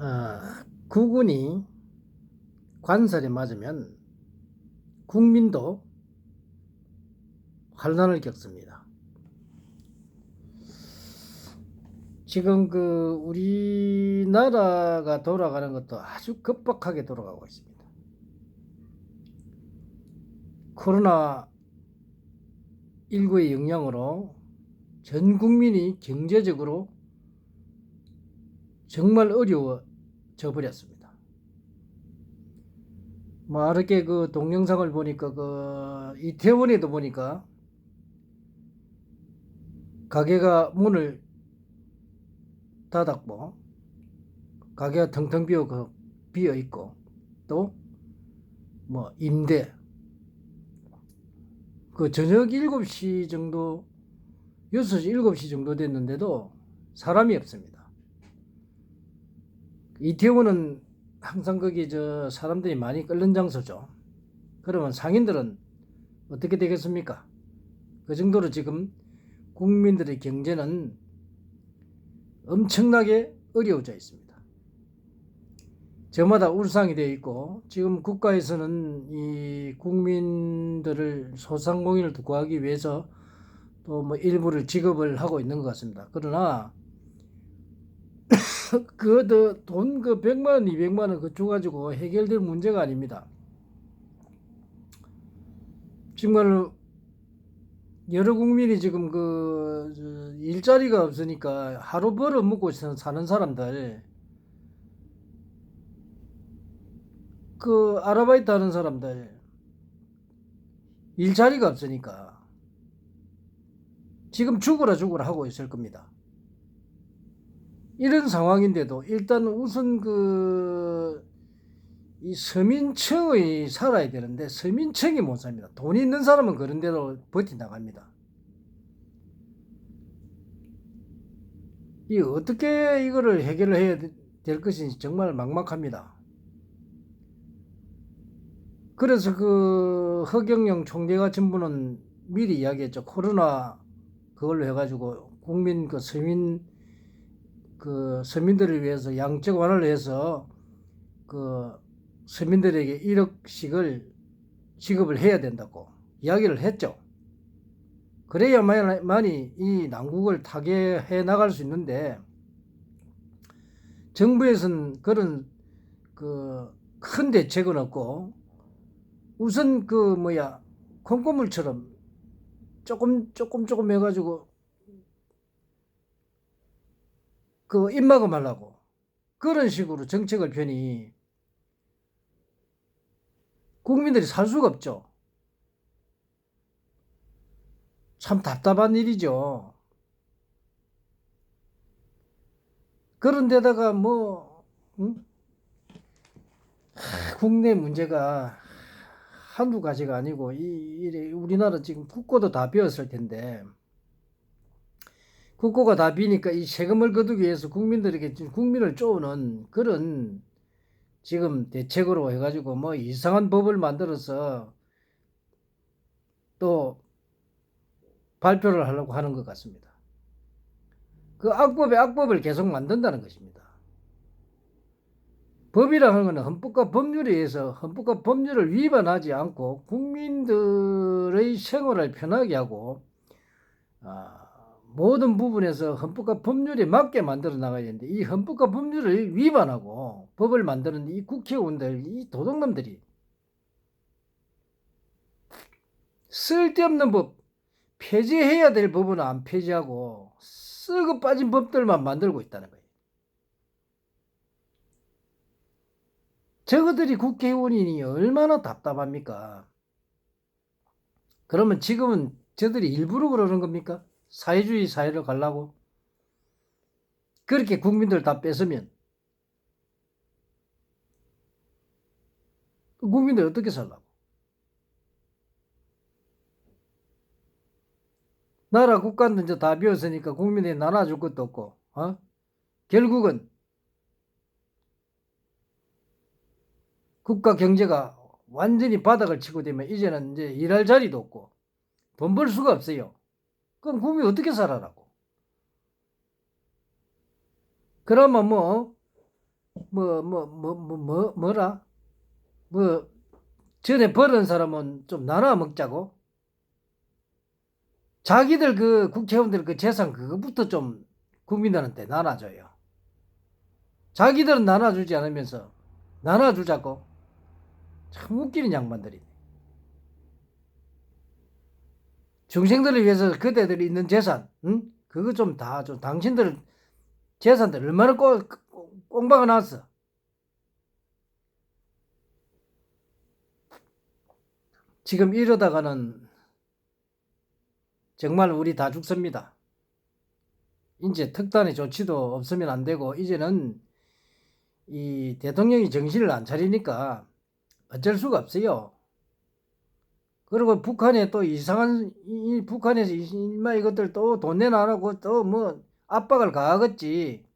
어, 국군이 관살에 맞으면 국민도 환란을 겪습니다. 지금 그 우리나라가 돌아가는 것도 아주 급박하게 돌아가고 있습니다. 코로나 19의 영향으로 전 국민이 경제적으로 정말 어려워 져 버렸습니다. 뭐 이렇게 그 동영상을 보니까 그 이태원에도 보니까 가게가 문을 닫았고 가게가 텅텅 비어 그 비어 있고 또 뭐 임대 그 저녁 7시 정도 6시 7시 정도 됐는데도 사람이 없습니다. 이태원은 항상 거기 저 사람들이 많이 끓는 장소죠. 그러면 상인들은 어떻게 되겠습니까? 그 정도로 지금 국민들의 경제는 엄청나게 어려워져 있습니다. 저마다 울상이 되어 있고 지금 국가에서는 이 국민들을 소상공인을 구하기 위해서 또 뭐 일부를 지급을 하고 있는 것 같습니다. 그러나 그돈그 100만 원, 200만 원 그 줘 가지고 해결될 문제가 아닙니다. 정말 여러 국민이 지금 그 일자리가 없으니까 하루 벌어 먹고 사는 사람들 그 아르바이트 하는 사람들 일자리가 없으니까 지금 죽으라 죽으라 하고 있을 겁니다. 이런 상황인데도 일단 우선 그 이 서민층의 살아야 되는데 서민층이 못 삽니다. 돈 있는 사람은 그런 대로 버티 나갑니다. 이 어떻게 이거를 해결을 해야 될 것인지 정말 막막합니다. 그래서 그 허경영 총재 같은 분은 미리 이야기했죠. 코로나 그걸로 해가지고 국민 그 서민 그 서민들을 위해서 양적 완화를 해서 그 서민들에게 1억씩을 지급을 해야 된다고 이야기를 했죠. 그래야만이 이 난국을 타개해 나갈 수 있는데 정부에서는 그런 그 큰 대책은 없고 우선 그 뭐야 콩고물처럼 조금 조금 조금 해가지고 그 입막음 하려고 그런 식으로 정책을 펴니 국민들이 살 수가 없죠. 참 답답한 일이죠. 그런데다가 뭐 응? 국내 문제가 한두 가지가 아니고 이, 이 우리나라 지금 국고도 다 비었을 텐데 국고가 다 비니까 이 세금을 거두기 위해서 국민들에게 국민을 쪼는 그런 지금 대책으로 해가지고 뭐 이상한 법을 만들어서 또 발표를 하려고 하는 것 같습니다. 그 악법의 악법을 계속 만든다는 것입니다. 법이라는 것은 헌법과 법률에 의해서 헌법과 법률을 위반하지 않고 국민들의 생활을 편하게 하고 아, 모든 부분에서 헌법과 법률에 맞게 만들어 나가야 되는데 이 헌법과 법률을 위반하고 법을 만드는 이 국회의원들 이 도둑놈들이 쓸데없는 법 폐지해야 될 법은 안 폐지하고 썩어 빠진 법들만 만들고 있다는 거예요. 저것들이 국회의원이니 얼마나 답답합니까? 그러면 지금은 저들이 일부러 그러는 겁니까? 사회주의 사회로 가려고? 그렇게 국민들 다 뺏으면 국민들 어떻게 살라고? 나라 국가는 이제 다 비었으니까 국민들이 나눠줄 것도 없고, 어? 결국은 국가 경제가 완전히 바닥을 치고 되면 이제는 이제 일할 자리도 없고 돈 벌 수가 없어요. 그럼 국민이 어떻게 살아라고? 그러면 뭐 뭐 뭐 뭐 뭐 뭐 뭐라 뭐 전에 버는 사람은 좀 나눠 먹자고 자기들 그 국회의원들 그 재산 그거부터 좀 국민들한테 나눠줘요. 자기들은 나눠주지 않으면서 나눠주자고 참 웃기는 양반들이 중생들을 위해서 그대들이 있는 재산, 응? 그거 좀 다 좀 당신들 재산들 얼마나 꼭 꽁박아 놨어. 지금 이러다가는 정말 우리 다 죽습니다. 이제 특단의 조치도 없으면 안 되고 이제는 이 대통령이 정신을 안 차리니까 어쩔 수가 없어요. 그리고 북한에 또 이상한 이 북한에서 이마 이것들 또 돈 내놔 안 하고 또 뭐 압박을 가하겠지.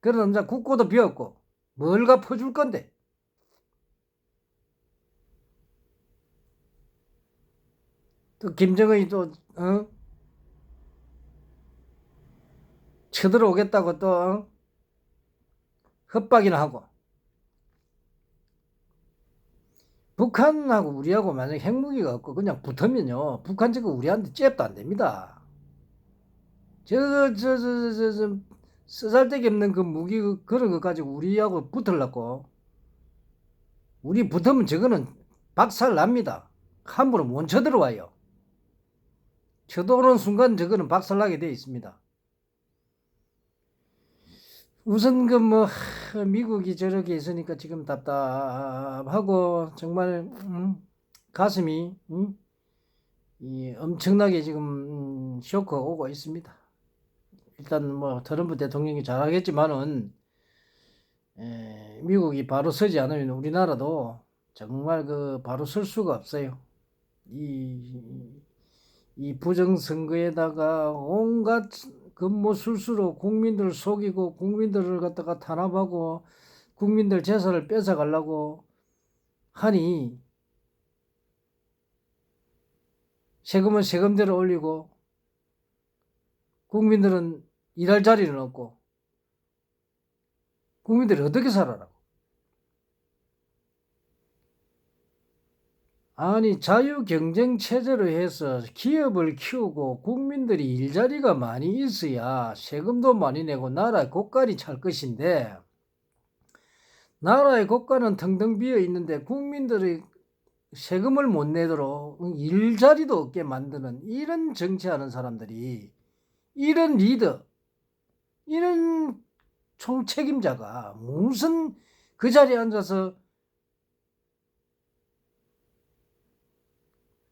그런 남자 국고도 비었고 뭘 갚아줄 건데. 또 김정은이 또 어? 쳐들어오겠다고 또 어? 협박이나 하고 북한하고 우리하고 만약 핵무기가 없고 그냥 붙으면요 북한 저거 우리한테 잽도 안 됩니다. 저거 저저 저 저 쓰잘데기 없는 그 무기 그- 그런 거 가지고 우리하고 붙으려고. 우리 붙으면 저거는 박살 납니다. 함부로 못 쳐들어와요. 쳐들어오는 순간 저거는 박살나게 되어 있습니다 우선 그 뭐 미국이 저렇게 있으니까 지금 답답하고 정말 음, 가슴이 음, 이 엄청나게 지금 음, 쇼크가 오고 있습니다. 일단 뭐 트럼프 대통령이 잘하겠지만은 에, 미국이 바로 서지 않으면 우리나라도 정말 그 바로 설 수가 없어요. 이, 이 부정선거에다가 온갖 근무 술수로 국민들을 속이고 국민들을 갖다가 탄압하고 국민들 재산을 뺏어가려고 하니 세금은 세금대로 올리고 국민들은 일할 자리는 없고 국민들이 어떻게 살아라고 아니 자유 경쟁 체제로 해서 기업을 키우고 국민들이 일자리가 많이 있어야 세금도 많이 내고 나라의 국가리 찰 것인데 나라의 국가는 텅텅 비어 있는데 국민들이 세금을 못 내도록 일자리도 없게 만드는 이런 정치하는 사람들이 이런 리더 이런 총책임자가 무슨 그 자리에 앉아서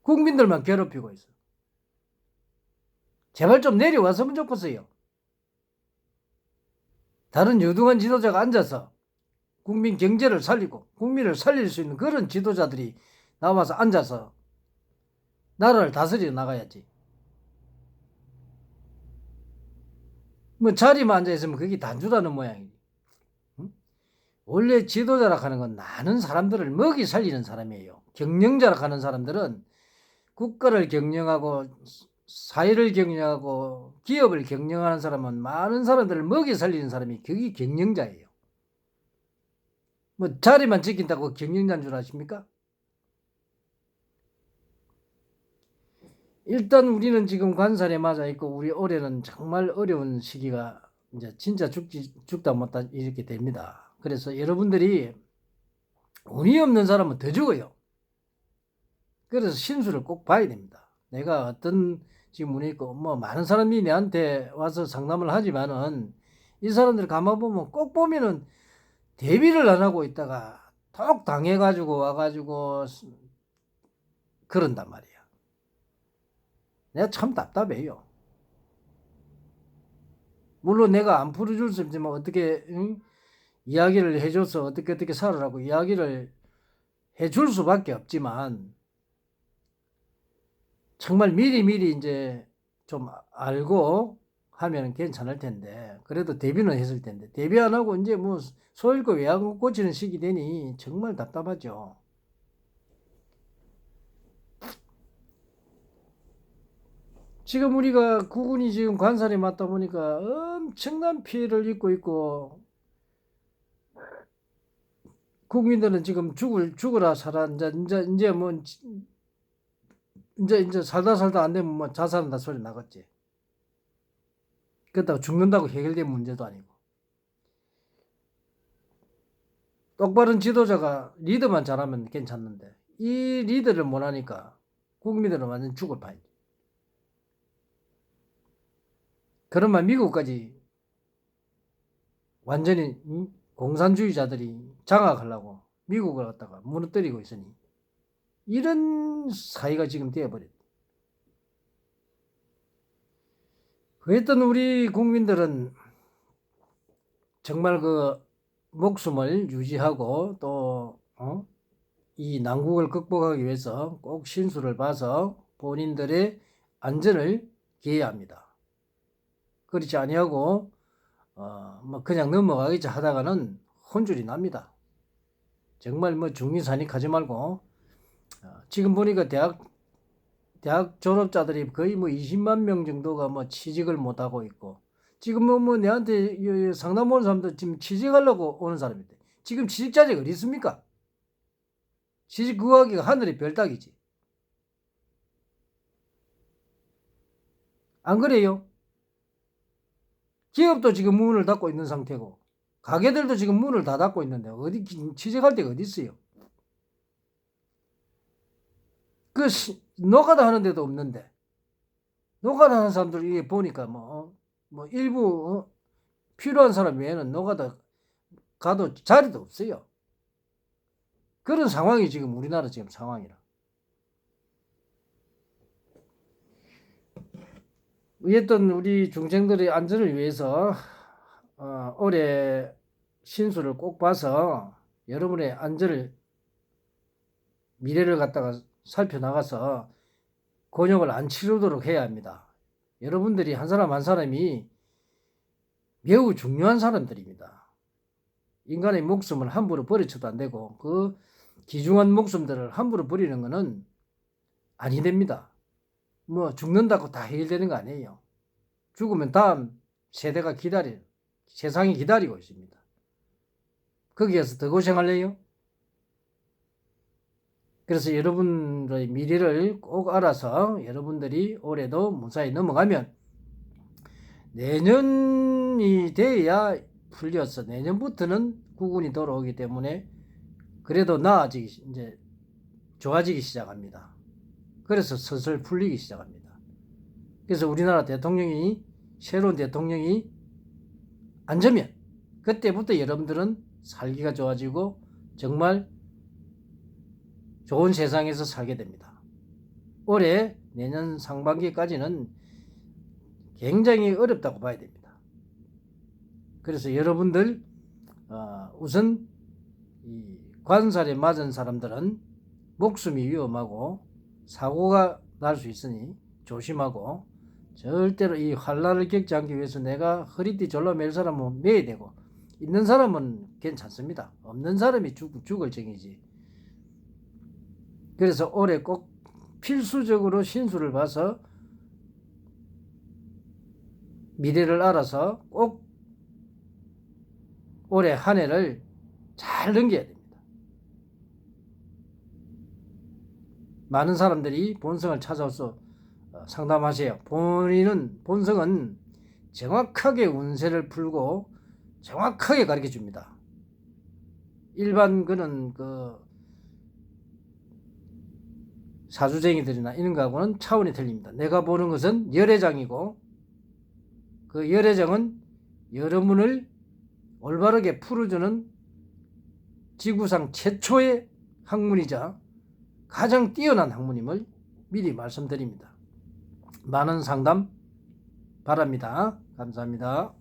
국민들만 괴롭히고 있어. 제발 좀 내려왔으면 좋겠어요. 다른 유능한 지도자가 앉아서 국민 경제를 살리고 국민을 살릴 수 있는 그런 지도자들이 나와서 앉아서 나라를 다스려 나가야지. 뭐 자리만 앉아 있으면 그게 단주라는 모양이지. 응? 원래 지도자라 하는 건 많은 사람들을 먹이 살리는 사람이에요. 경영자라 하는 사람들은 국가를 경영하고 사회를 경영하고 기업을 경영하는 사람은 많은 사람들을 먹이 살리는 사람이 그게 경영자예요. 뭐 자리만 지킨다고 경영자인 줄 아십니까? 일단 우리는 지금 관살에 맞아 있고 우리 올해는 정말 어려운 시기가 이제 진짜 죽지 죽다 못다 이렇게 됩니다. 그래서 여러분들이 운이 없는 사람은 더 죽어요. 그래서 신수를 꼭 봐야 됩니다. 내가 어떤 지금 운이 있고 뭐 많은 사람이 내한테 와서 상담을 하지만은 이 사람들 가만 보면 꼭 보면은 대비를 안 하고 있다가 톡 당해가지고 와가지고 그런단 말이야. 내가 참 답답해요. 물론 내가 안 풀어줄 수 없지만 어떻게 응? 이야기를 해줘서 어떻게 어떻게 살아라고 이야기를 해줄 수밖에 없지만 정말 미리미리 이제 좀 알고 하면 괜찮을 텐데 그래도 대비는 했을 텐데 대비 안 하고 이제 뭐 소일고 외양 꽂히는 시기 되니 정말 답답하죠. 지금 우리가 국군이 지금 관살에 맞다 보니까 엄청난 피해를 입고 있고 국민들은 지금 죽을 죽으라 살아 이제 이제 이제 뭐 이제 이제 살다 살다 안 되면 뭐 자살한다 소리 나겠지. 그렇다고 죽는다고 해결된 문제도 아니고. 똑바른 지도자가 리더만 잘하면 괜찮는데 이 리더를 못하니까 국민들은 완전 죽을 판이지. 그러면 미국까지 완전히 음, 공산주의자들이 장악하려고 미국을 갖다가 무너뜨리고 있으니 이런 사회가 지금 되어버렸다. 그랬던 우리 국민들은 정말 그 목숨을 유지하고 또, 어? 이 난국을 극복하기 위해서 꼭 신수를 봐서 본인들의 안전을 기해야 합니다. 그렇지 아니하고, 어, 뭐 그냥 넘어가겠지 하다가는 혼줄이 납니다. 정말 뭐 중리산이 가지 말고, 어, 지금 보니까 대학, 대학 졸업자들이 거의 뭐 20만 명 정도가 뭐 취직을 못 하고 있고, 지금 뭐, 뭐 내한테 상담 오는 사람들 지금 취직하려고 오는 사람인데, 지금 취직자재가 어디 있습니까? 취직 구하기가 하늘의 별따기지. 안 그래요? 기업도 지금 문을 닫고 있는 상태고, 가게들도 지금 문을 다 닫고 있는데, 어디 기- 취직할 데가 어디 있어요? 그, 시- 노가다 하는 데도 없는데, 노가다 하는 사람들 이게 보니까 뭐, 어, 뭐, 일부, 어, 필요한 사람 외에는 노가다 가도 자리도 없어요. 그런 상황이 지금 우리나라 지금 상황이라. 어쨌든 우리 중생들의 안전을 위해서 어, 올해 신수를 꼭 봐서 여러분의 안전을 미래를 갖다가 살펴나가서 곤욕을 안 치르도록 해야 합니다. 여러분들이 한 사람 한 사람이 매우 중요한 사람들입니다. 인간의 목숨을 함부로 버려쳐도 안 되고 그 귀중한 목숨들을 함부로 버리는 것은 아니 됩니다. 뭐 죽는다고 다 해결되는 거 아니에요. 죽으면 다음 세대가 기다려 세상이 기다리고 있습니다. 거기에서 더 고생할래요? 그래서 여러분의 미래를 꼭 알아서 여러분들이 올해도 무사히 넘어가면 내년이 돼야 풀려서 내년부터는 구군이 돌아오기 때문에 그래도 나아지기 이제 좋아지기 시작합니다. 그래서 슬슬 풀리기 시작합니다. 그래서 우리나라 대통령이 새로운 대통령이 앉으면 그때부터 여러분들은 살기가 좋아지고 정말 좋은 세상에서 살게 됩니다. 올해 내년 상반기까지는 굉장히 어렵다고 봐야 됩니다. 그래서 여러분들 어, 우선 이 관살에 맞은 사람들은 목숨이 위험하고 사고가 날 수 있으니 조심하고 절대로 이 환란을 겪지 않기 위해서 내가 허리띠 졸라 맬 사람은 매야 되고 있는 사람은 괜찮습니다. 없는 사람이 죽, 죽을 정이지. 그래서 올해 꼭 필수적으로 신수를 봐서 미래를 알아서 꼭 올해 한 해를 잘 넘겨야 됩니다. 많은 사람들이 본성을 찾아서 어, 상담하세요. 본인은 본성은 정확하게 운세를 풀고 정확하게 가르쳐 줍니다. 일반 그는 그 사주쟁이들이나 이런 거하고는 차원이 틀립니다. 내가 보는 것은 열애장이고 그 열애장은 여러분을 올바르게 풀어주는 지구상 최초의 학문이자 가장 뛰어난 학문임을 미리 말씀드립니다. 많은 상담 바랍니다. 감사합니다.